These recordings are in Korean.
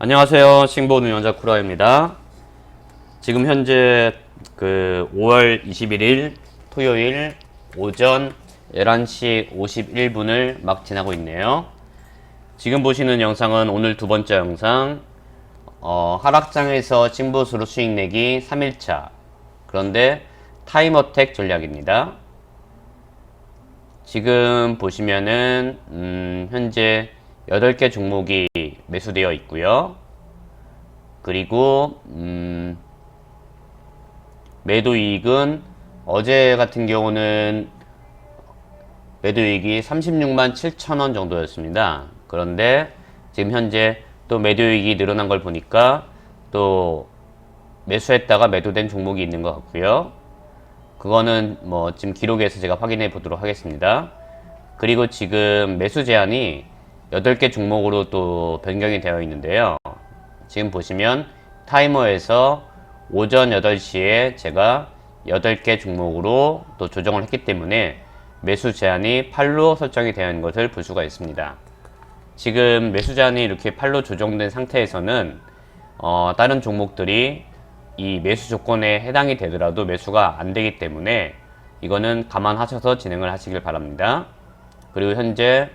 안녕하세요. 싱보 운영자 쿠라입니다. 지금 현재 그 5월 21일 토요일 오전 11시 51분을 막 지나고 있네요. 지금 보시는 영상은 오늘 두 번째 영상, 어, 하락장에서 싱보수로 수익 내기 3일차. 그런데 타임어택 전략입니다. 지금 보시면은 음, 현재 8개 종목이 매수되어 있고요. 그리고 음, 매도 이익은 어제 같은 경우는 매도 이익이 36만 7천 원 정도였습니다. 그런데 지금 현재 또 매도 이익이 늘어난 걸 보니까 또 매수했다가 매도된 종목이 있는 것 같고요. 그거는 뭐 지금 기록에서 제가 확인해 보도록 하겠습니다. 그리고 지금 매수 제한이 8개 종목으로 또 변경이 되어 있는데요. 지금 보시면 타이머에서 오전 8시에 제가 8개 종목으로 또 조정을 했기 때문에 매수 제한이 8로 설정이 되어 있는 것을 볼 수가 있습니다. 지금 매수 제한이 이렇게 8로 조정된 상태에서는 어, 다른 종목들이 이 매수 조건에 해당이 되더라도 매수가 안 되기 때문에 이거는 감안하셔서 진행을 하시길 바랍니다. 그리고 현재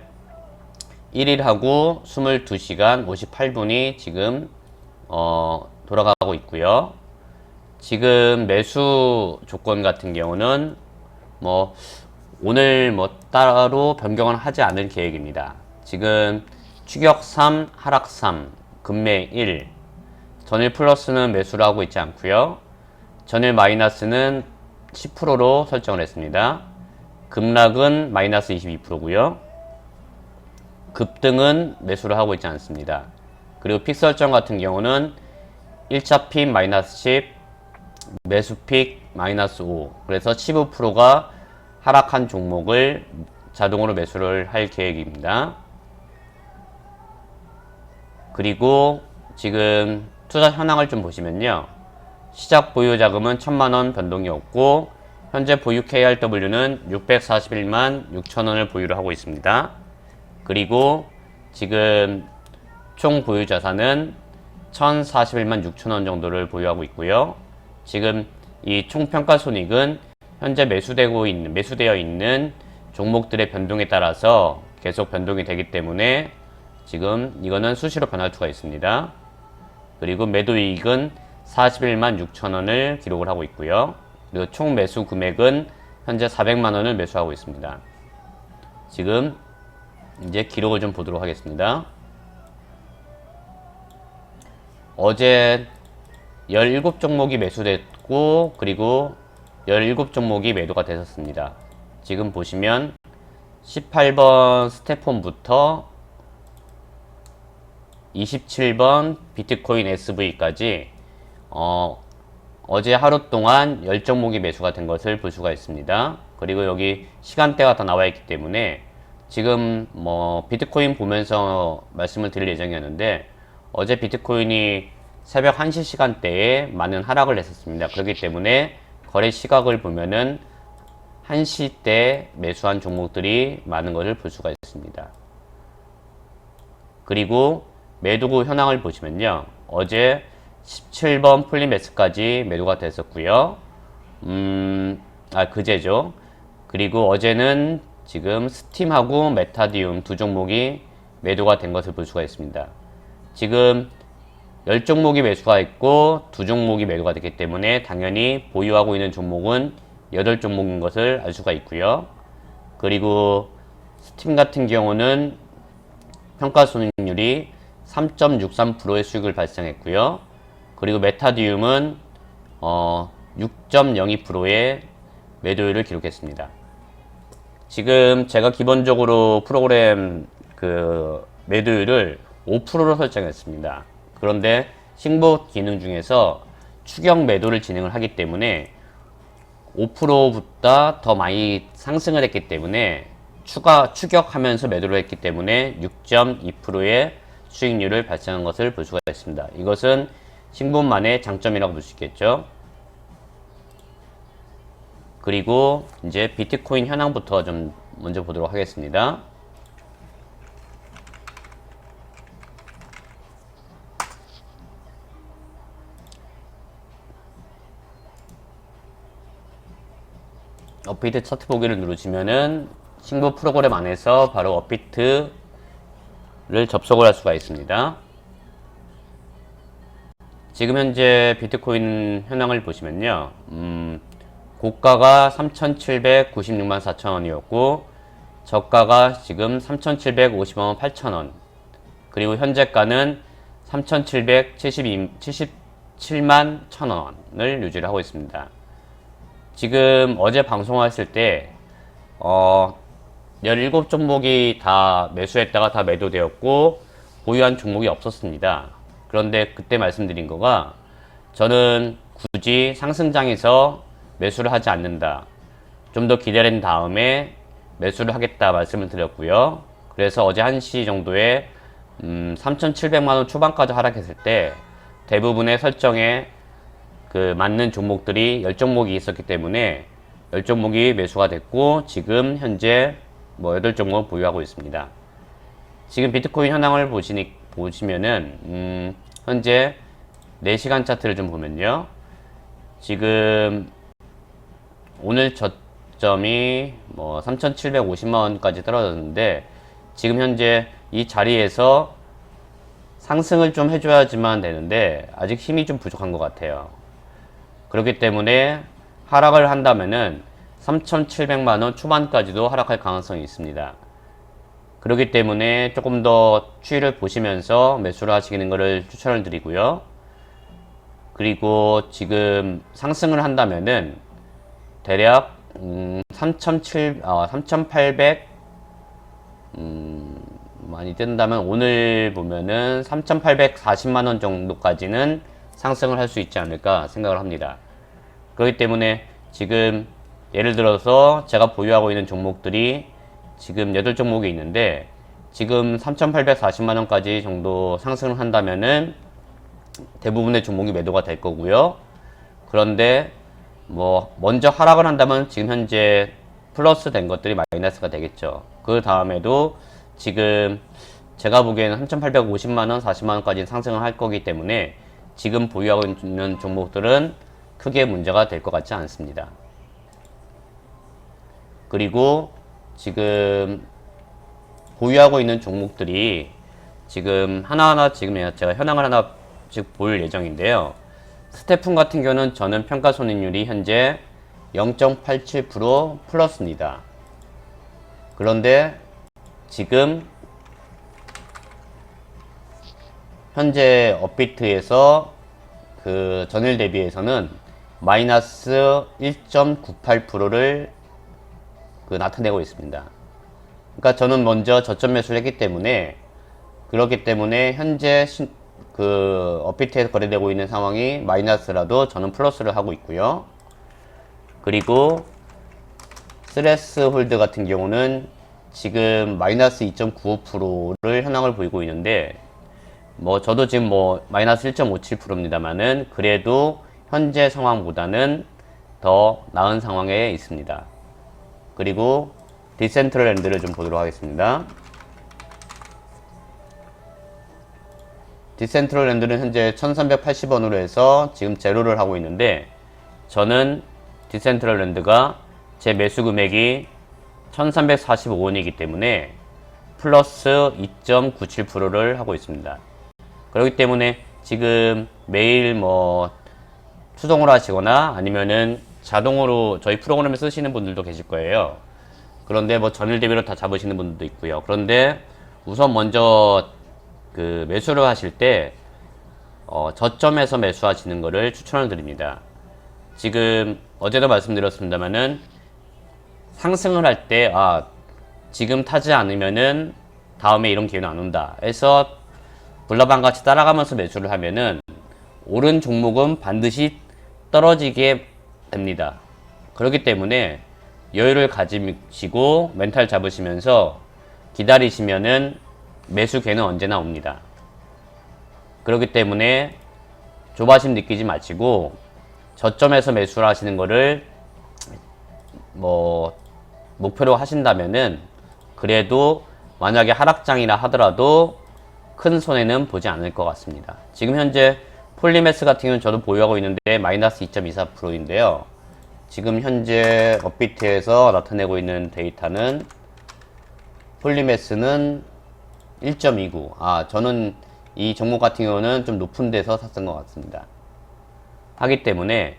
1일하고 22시간 58분이 지금 어, 돌아가고 있고요. 지금 매수 조건 같은 경우는 뭐 오늘 뭐 따로 변경을 하지 않을 계획입니다. 지금 추격 3, 하락 3, 금매 1, 전일 플러스는 매수를 하고 있지 않고요. 전일 마이너스는 10%로 설정을 했습니다. 급락은 마이너스 22%고요. 급등은 매수를 하고 있지 않습니다. 그리고 픽 설정 같은 경우는 1차 픽 마이너스 10, 매수 픽 마이너스 5. 그래서 15%가 하락한 종목을 자동으로 매수를 할 계획입니다. 그리고 지금 투자 현황을 좀 보시면요. 시작 보유 자금은 1000만원 변동이 없고 현재 보유 KRW는 641만 6천원을 보유를 하고 있습니다. 그리고 지금 총 보유 자산은 1041만 6천 원 정도를 보유하고 있고요. 지금 이 총 평가 손익은 현재 매수되고 있는 매수되어 있는 종목들의 변동에 따라서 계속 변동이 되기 때문에 지금 이거는 수시로 변할 수가 있습니다. 그리고 매도 이익은 41만 6천 원을 기록을 하고 있고요. 그리고 총 매수 금액은 현재 400만 원을 매수하고 있습니다. 지금 이제 기록을 좀 보도록 하겠습니다. 어제 17종목이 매수됐고 그리고 17종목이 매도가 되었습니다. 지금 보시면 18번 스테폰부터 27번 비트코인 SV까지 어, 어제 하루 동안 10종목이 매수가 된 것을 볼 수가 있습니다. 그리고 여기 시간대가 다 나와 있기 때문에 지금 뭐 비트코인 보면서 말씀을 드릴 예정이었는데 어제 비트코인이 새벽 1시 시간대에 많은 하락을 했었습니다. 그렇기 때문에 거래 시각을 보면은 1시 때 매수한 종목들이 많은 것을 볼 수가 있습니다. 그리고 매도구 현황을 보시면요. 어제 17번 플리매스까지 매도가 됐었고요. 음, 아, 그제죠. 그리고 어제는 지금 스팀하고 메타디움 두 종목이 매도가 된 것을 볼 수가 있습니다. 지금 10종목이 매수가 있고 두 종목이 매도가 됐기 때문에 당연히 보유하고 있는 종목은 8종목인 것을 알 수가 있고요. 그리고 스팀 같은 경우는 평가 손익률이 3.63%의 수익을 발생했고요. 그리고 메타디움은 어, 6.02%의 매도율을 기록했습니다. 지금 제가 기본적으로 프로그램 그 매도율을 5%로 설정했습니다. 그런데 신보 기능 중에서 추격 매도를 진행을 하기 때문에 5%보다 더 많이 상승을 했기 때문에 추가 추격하면서 매도를 했기 때문에 6.2%의 수익률을 발생한 것을 볼 수가 있습니다. 이것은 신분만의 장점이라고 볼 수 있겠죠. 그리고 이제 비트코인 현황부터 좀 먼저 보도록 하겠습니다. 업비트 차트 보기를 누르시면은 신고 프로그램 안에서 바로 업비트를 접속을 할 수가 있습니다. 지금 현재 비트코인 현황을 보시면요. 음 고가가 3,796만 4천 원이었고 저가가 지금 3,750원 8천 원 그리고 현재가는 3,777만 1천 원을 유지를 하고 있습니다. 지금 어제 방송했을 때 어, 17종목이 다 매수했다가 다 매도되었고 보유한 종목이 없었습니다. 그런데 그때 말씀드린 거가 저는 굳이 상승장에서 매수를 하지 않는다. 좀 더 기다린 다음에 매수를 하겠다 말씀을 드렸고요. 그래서 어제 1시 정도에 음, 3,700만원 초반까지 하락했을 때 대부분의 설정에 그 맞는 종목들이 10종목이 있었기 때문에 10종목이 매수가 됐고 지금 현재 뭐 8종목 보유하고 있습니다. 지금 비트코인 현황을 보시니, 보시면은 음, 현재 4시간 차트를 좀 보면요. 지금 오늘 저점이 뭐 3,750만 원까지 떨어졌는데 지금 현재 이 자리에서 상승을 좀 해줘야지만 되는데 아직 힘이 좀 부족한 것 같아요. 그렇기 때문에 하락을 한다면은 3,700만 원 초반까지도 하락할 가능성이 있습니다. 그렇기 때문에 조금 더 추이를 보시면서 매수를 하시는 것을 추천을 드리고요. 그리고 지금 상승을 한다면은 대략 음, 3,700, 아, 3,800 음, 많이 뜬다면 오늘 보면은 3,840만 원 정도까지는 상승을 할 수 있지 않을까 생각을 합니다. 그렇기 때문에 지금 예를 들어서 제가 보유하고 있는 종목들이 지금 8종목이 있는데 지금 3,840만 원까지 정도 상승을 한다면은 대부분의 종목이 매도가 될 거고요. 그런데 뭐 먼저 하락을 한다면 지금 현재 플러스 된 것들이 마이너스가 되겠죠. 그 다음에도 지금 제가 보기에는 3,850만 원, 40만 원까지 상승을 할 거기 때문에 지금 보유하고 있는 종목들은 크게 문제가 될 것 같지 않습니다. 그리고 지금 보유하고 있는 종목들이 지금 하나하나 지금 제가 현황을 하나씩 볼 예정인데요. 스태픈 같은 경우는 저는 평가 손익률이 현재 0.87% 플러스입니다. 그런데 지금 현재 업비트에서 그 전일 대비해서는 마이너스 1.98%를 그 나타내고 있습니다. 그러니까 저는 먼저 저점 매수를 했기 때문에 그렇기 때문에 현재 신, 그 업비트에서 거래되고 있는 상황이 마이너스라도 저는 플러스를 하고 있고요. 그리고 스레스 홀드 같은 경우는 지금 마이너스 2.95%를 현황을 보이고 있는데 뭐 저도 지금 뭐 마이너스 1.57%입니다만은 그래도 현재 상황보다는 더 나은 상황에 있습니다. 그리고 디센트럴랜드를 좀 보도록 하겠습니다. 디센트럴랜드는 현재 1380원으로 해서 지금 제로를 하고 있는데 저는 디센트럴랜드가 제 매수 금액이 1345원이기 때문에 플러스 2.97%를 하고 있습니다. 그렇기 때문에 지금 매일 뭐 수동으로 하시거나 아니면은 자동으로 저희 프로그램을 쓰시는 분들도 계실 거예요. 그런데 뭐 전일 대비로 다 잡으시는 분들도 있고요. 그런데 우선 먼저 그 매수를 하실 때 어, 저점에서 매수하시는 것을 추천을 드립니다. 지금 어제도 말씀드렸습니다만은 상승을 할 때 아, 지금 타지 않으면은 다음에 이런 기회는 안 온다. 해서 불나방 같이 따라가면서 매수를 하면은 오른 종목은 반드시 떨어지게 됩니다. 그렇기 때문에 여유를 가지시고 멘탈 잡으시면서 기다리시면은 매수 기회는 언제나 옵니다. 그렇기 때문에 조바심 느끼지 마시고 저점에서 매수를 하시는 거를 뭐 목표로 하신다면은 그래도 만약에 하락장이라 하더라도 큰 손해는 보지 않을 것 같습니다. 지금 현재 폴리메스 같은 경우는 저도 보유하고 있는데 마이너스 2.24%인데요. 지금 현재 업비트에서 나타내고 있는 데이터는 폴리메스는 1.29. 아, 저는 이 종목 같은 경우는 좀 높은 데서 샀던 것 같습니다. 하기 때문에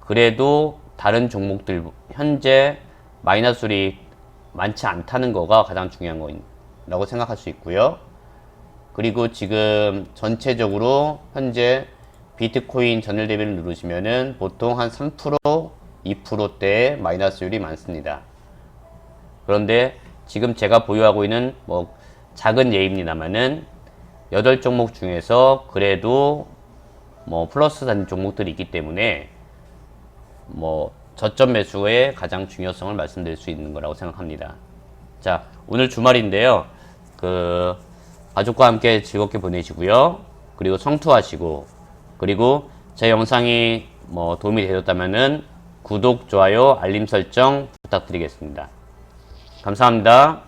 그래도 다른 종목들 현재 마이너스율이 많지 않다는 거가 가장 중요한 거라고 생각할 수 있고요. 그리고 지금 전체적으로 현재 비트코인 전일 대비를 누르시면은 보통 한 3% 2%대의 마이너스율이 많습니다. 그런데 지금 제가 보유하고 있는 뭐 작은 예입니다만은 8종목 중에서 그래도 뭐 플러스 단 종목들이 있기 때문에 뭐 저점 매수의 가장 중요성을 말씀드릴 수 있는 거라고 생각합니다. 자, 오늘 주말인데요. 그 가족과 함께 즐겁게 보내시고요. 그리고 성투하시고 그리고 제 영상이 뭐 도움이 되셨다면은 구독, 좋아요, 알림 설정 부탁드리겠습니다. 감사합니다.